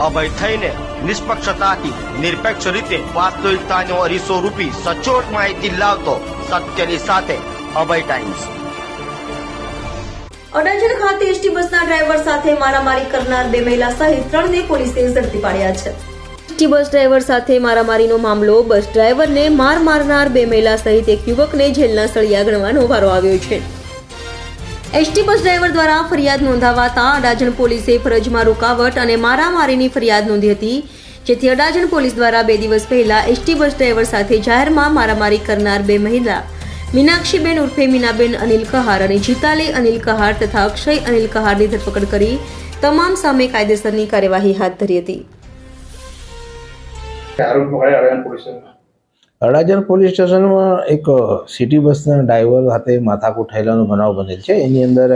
અભય થઈને નિષ્પક્ષતાથી નિરપેક્ષ રીતે વાસ્તવિકતાનો અરીસો રૂપી સચોટ માહિતી લાવતો સત્યની સાથે અભય ટાઈમ્સ અડાજણ ખાતે એસટી બસના ડ્રાઈવર સાથે મારામારી કરનાર બે મહિલા સહિત ત્રણને પોલીસે ઝડપી પાડ્યા છે. એસટી બસ ડ્રાઈવર સાથે મારામારીનો મામલો બસ ડ્રાઈવરને માર મારનાર બે મહિલા સહિત એક યુવકને જેલના સળિયા ગણવાનો વારો આવ્યો છે. એસટી બસ ડ્રાઈવર દ્વારા ફરિયાદ નોંધાવાતા અડાજણ પોલીસે ફરજમાં રૂકાવટ અને મારામારીની ફરિયાદ નોંધી હતી, જેથી અડાજણ પોલીસ દ્વારા બે દિવસ પહેલા એસટી બસ ડ્રાઈવર સાથે જાહેરમાં મારામારી કરનાર બે મહિલા, મીનાક્ષીબેન ઉર્ફે મીનાબેન અનિલ કહાર અને જીતાલી અનિલ કહાર તથા અક્ષય અનિલ કહારની ધરપકડ કરી તમામ સામે કાયદેસરની કાર્યવાહી હાથ ધરી હતી. અડાજણ પોલીસ સ્ટેશનમાં એક સિટી બસના ડ્રાઈવર સાથે માથાકૂટ થયેલાનો બનાવ બનેલ છે. એની અંદર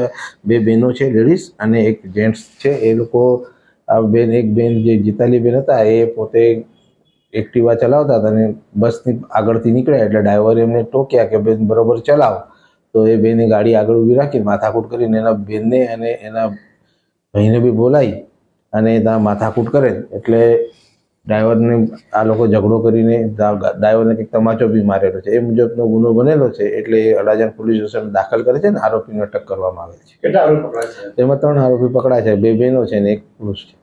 બે બહેનો છે, લેડીઝ અને એક જેન્ટ્સ છે. એ લોકો, આ બેન, એક બેન જે જીતાલી બેન હતા, એ પોતે એક્ટિવા ચલાવતા હતા અને બસની આગળથી નીકળ્યા એટલે ડ્રાઈવરે એમને ટોક્યા કે, બેન, બરોબર ચલાવો. તો એ બેને ગાડી આગળ ઊભી રાખી, માથાકૂટ કરીને એના બેનને અને એના ભાઈને બી બોલાવી અને ત્યાં માથાકૂટ કરે એટલે ડ્રાઈવરને આ લોકો ઝઘડો કરીને ડ્રાઈવરને કંઈક તમાચો બી મારેલો છે. એ મુજબનો ગુનો બનેલો છે એટલે એ અડાજણ પોલીસ સ્ટેશન દાખલ કરે છે ને આરોપીને અટક કરવામાં આવે છે? તેમાં ત્રણ આરોપી પકડાય છે. બે બહેનો છે ને એક પુરુષ છે.